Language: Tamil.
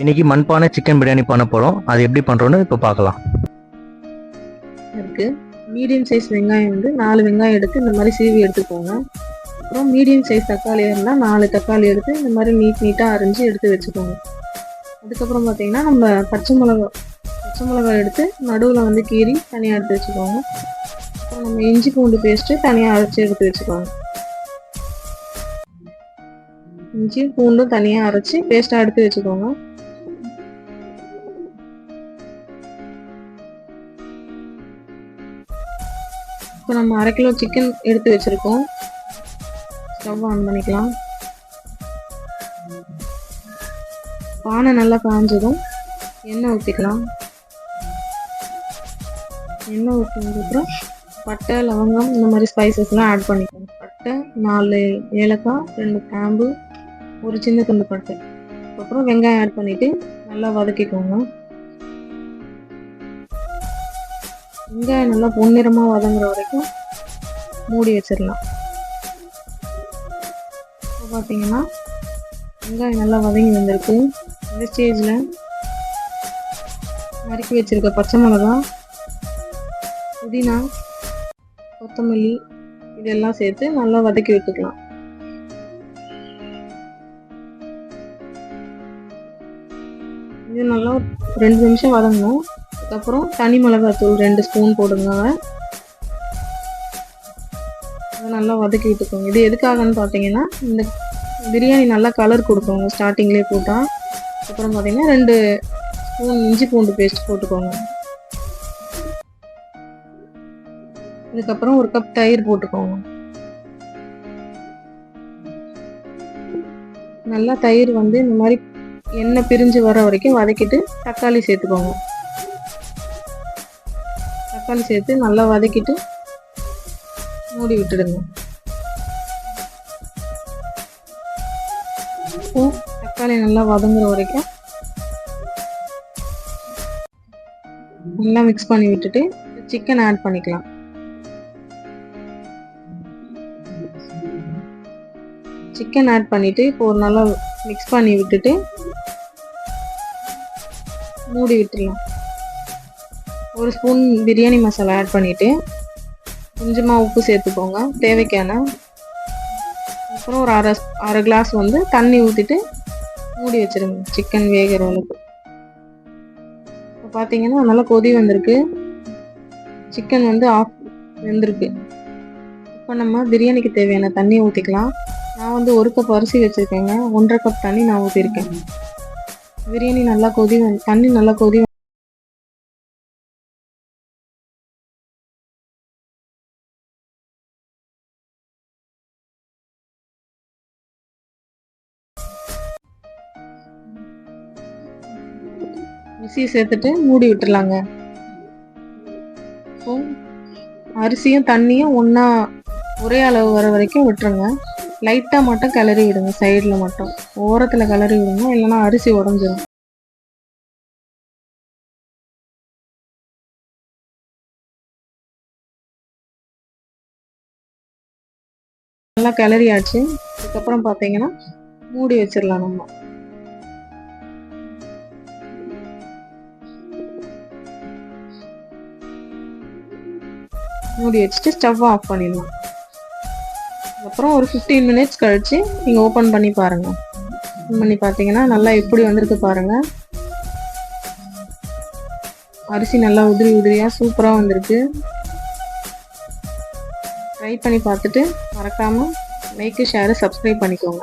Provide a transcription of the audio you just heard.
இன்னைக்கு மண்பானை சிக்கன் பிரியாணி பண்ண போறோம். அது எப்படி பண்றோம்னு இப்போ பார்க்கலாம். இருக்கு. மீடியம் சைஸ் வெங்காயம் வந்து நாலு வெங்காயம் எடுத்து இந்த மாதிரி சீவி எடுத்துக்கோங்க. அப்புறம் மீடியம் சைஸ் தக்காளி இருந்தால் நாலு தக்காளி எடுத்து இந்த மாதிரி நீட் நீட்டாக அரிஞ்சு எடுத்து வச்சுக்கோங்க. அதுக்கப்புறம் பார்த்தீங்கன்னா நம்ம பச்சை மிளகா பச்சை மிளகாய் எடுத்து நடுவில் வந்து கீறி தனியாக எடுத்து வச்சுக்கோங்க. அப்புறம் நம்ம இஞ்சி பூண்டு பேஸ்ட்டு தனியாக அரைச்சி எடுத்து வச்சுக்கோங்க. இஞ்சி பூண்டும் தனியாக அரைச்சி பேஸ்ட்டாக எடுத்து வச்சுக்கோங்க. இப்போ நம்ம அரை கிலோ சிக்கன் எடுத்து வச்சிருக்கோம். ஸ்டவ் ஆன் பண்ணிக்கலாம். பானை நல்லா காஞ்சதும் எண்ணெய் ஊற்றிக்கலாம் எண்ணெய் ஊற்றினதுக்கப்புறம் பட்டை லவங்கம் இந்த மாதிரி ஸ்பைசஸ்லாம் ஆட் பண்ணிக்கணும் பட்டை நாலு ஏலக்காய் ரெண்டு கிராம்பு ஒரு சின்ன துண்டு பட்டை அப்புறம் வெங்காயம் ஆட் பண்ணிவிட்டு நல்லா வதக்கிக்கோங்க. வெங்காயம் நல்லா பொன்னிறமாக வதங்குற வரைக்கும் மூடி வச்சிடலாம். இப்போ பார்த்தீங்கன்னா வெங்காயம் நல்லா வதங்கி வந்திருக்கு. இந்த ஸ்டேஜில் நறுக்கி வச்சிருக்க பச்சை மிளகா புதினா கொத்தமல்லி இதெல்லாம் சேர்த்து நல்லா வதக்கி விட்டுக்கலாம். இது நல்லா ரெண்டு நிமிஷம் வதங்கணும். அதுக்கப்புறம் தனி மிளகாத்தூள் ரெண்டு ஸ்பூன் போடுங்க. அதை நல்லா வதக்கி விட்டுக்கோங்க. இது எதுக்காகன்னு பார்த்தீங்கன்னா இந்த பிரியாணி நல்லா கலர் கொடுக்கோங்க. ஸ்டார்டிங்லேயே போட்டால் அப்புறம் பார்த்தீங்கன்னா ரெண்டு ஸ்பூன் இஞ்சி பூண்டு பேஸ்ட் போட்டுக்கோங்க. இதுக்கப்புறம் ஒரு கப் தயிர் போட்டுக்கோங்க. நல்லா தயிர் வந்து இந்த மாதிரி எண்ணெய் பிரிஞ்சு வர வரைக்கும் வதக்கிட்டு தக்காளி சேர்த்துக்கோங்க. தக்காளி சேர்த்து நல்லா வதக்கிட்டு மூடி விட்டுடுங்க. இப்போ தக்காளி நல்லா வதங்குற வரைக்கும் நல்லா மிக்ஸ் பண்ணி விட்டுட்டு சிக்கன் ஆட் பண்ணிக்கலாம். சிக்கன் ஆட் பண்ணிவிட்டு இப்போ ஒரு நல்லா மிக்ஸ் பண்ணி விட்டுட்டு மூடி விட்டுடலாம் ஒரு ஸ்பூன் பிரியாணி மசாலா ஆட் பண்ணிவிட்டு கொஞ்சமாக உப்பு சேர்த்துக்கோங்க. தேவைக்கான. அப்புறம் ஒரு அரை அரை கிளாஸ் வந்து தண்ணி ஊற்றிட்டு மூடி வச்சிருங்க. சிக்கன் வேகிற அளவுக்கு. இப்போ பார்த்தீங்கன்னா நல்லா கொதி வந்திருக்கு. சிக்கன் வந்து ஆஃப் வெந்திருக்கு. இப்போ நம்ம பிரியாணிக்கு தேவையான தண்ணி ஊற்றிக்கலாம் நான் வந்து ஒரு கப் அரிசி வச்சுருக்கேங்க. ஒன்றரை கப் தண்ணி நான் ஊற்றிருக்கேன் பிரியாணி நல்லா கொதி வந்து தண்ணி நல்லா கொதி மிக்ஸியை சேர்த்துட்டு மூடி விட்டுலாங்க அரிசியும் தண்ணியும் ஒன்றா ஒரே அளவு வர வரைக்கும் விட்டுருங்க. லைட்டாக மட்டும் கிளறி விடுங்க சைடில் மட்டும். ஓரத்தில் கிளறி விடுங்க இல்லைன்னா அரிசி உடஞ்சிரும். நல்லா கிளறியாச்சு. அதுக்கப்புறம் பார்த்தீங்கன்னா மூடி வச்சிடலாம் நம்ம. மூடி வச்சுட்டு ஸ்டவ் ஆஃப் பண்ணிடலாம். அப்புறம் ஒரு ஃபிஃப்டீன் மினிட்ஸ் கழித்து நீங்கள் ஓப்பன் பண்ணி பாருங்கள் ஓப்பன் பண்ணி பார்த்தீங்கன்னா நல்லா எப்படி வந்திருக்கு பாருங்கள் அரிசி நல்லா உதிரி உதிரியாக சூப்பராக வந்திருக்கு. ட்ரை பண்ணி பார்த்துட்டு மறக்காமல் லைக்கு ஷேரு சப்ஸ்கிரைப் பண்ணிக்கோங்க.